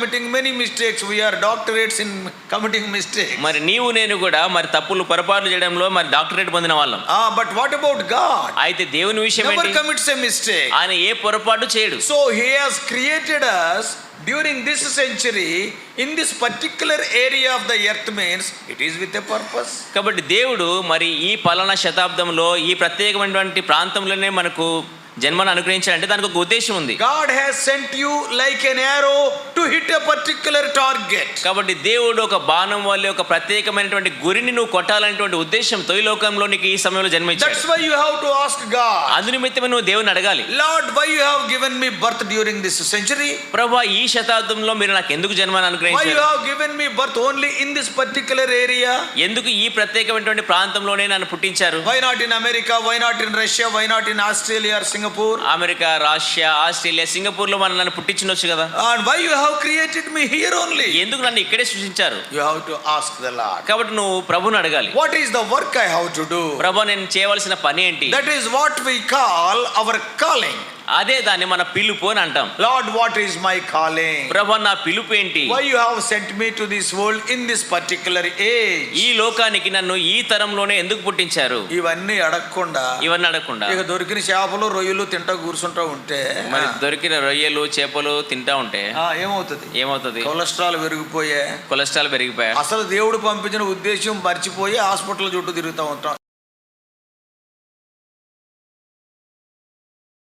committing many mistakes. We are doctorates in committing mistakes. మరి నీవు నేను కూడా మరి తప్పులు పొరపాట్లు చేయడంలో మరి డాక్టరేట్ పొందిన వాళ్ళం Ah, but what about God? అయితే దేవుని విషయం Never ఏంటి commits a mistake. ఆయన ఏ పొరపాటు చేయడు So he has created us during this century in this particular area of the earth means it is with a purpose. కాబట్టి దేవుడు మరి ఈ పలానా శతాబ్దంలో ఈ ప్రత్యేకమైనటువంటి ప్రాంతంలోనే మనకు జన్మను అనుగ్రహించాలంటే దానికి ఒక ఉద్దేశం ఉంది. God has sent you like an arrow to hit a particular target కాబట్టి దేవుడు ఒక బాణం వల్ల ఒక ప్రత్యేకమైనటువంటి గురిని నువ్వు కొట్టాలనేటువంటి ఉద్దేశం తొలి లోకంలో నీకు ఈ సమయంలో జన్మించాడు. That's why you have to ask God అందు నిమిత్తమే నువ్వు దేవుని అడగాలి. Lord why you have given me birth during this century ప్రభువా ఈ శతాబ్దంలో మీరు నాకు ఎందుకు జన్మను అనుగ్రహించారు why you have given me birth only in this particular area ఎందుకు ఈ ప్రత్యేకమైనటువంటి ప్రాంతంలోనే నన్ను పుట్టించారు? Why not in America why not in Russia why not in Australia Singapore Singapore America Russia Australia సింగపూర్లో మన నన్ను పుట్టించిన కదా. And why you have created me here only ఎందుకు నన్ను ఇక్కడే సృష్టించారు you have to ask the Lord కాబట్టి నువ్వు ప్రభుని అడగాలి. What is the work I have to do ప్రభు నేను చేయవలసిన పని ఏంటి? That is what we call our calling అదే దాన్ని మన పిలుపు అని అంటాం. Lord, what is my calling? ప్రభా నా పిలుపు ఏంటి? Why you have sent me to this world in this particular age? ఈ లోకానికి నన్ను ఈ తరంలోనే ఎందుకు పుట్టించారు? ఇవన్నీ అడగకుండా ఇవన్నీ అడగకుండా. ఇక దొరికిన చేపలు రొయ్యలు తింటా కూర్చుంటా ఉంటే మరి దొరికిన రొయ్యలు చేపలు తింటా ఉంటే ఆ, ఏమవుతుంది? ఏమవుతుంది? కొలెస్ట్రాల్ పెరిగిపోయే. కొలెస్ట్రాల్ పెరిగిపోయా. అసలు దేవుడు పంపించిన ఉద్దేశం మర్చిపోయి హాస్పిటల్ చుట్టూ తిరుగుతూ ఉంటాం.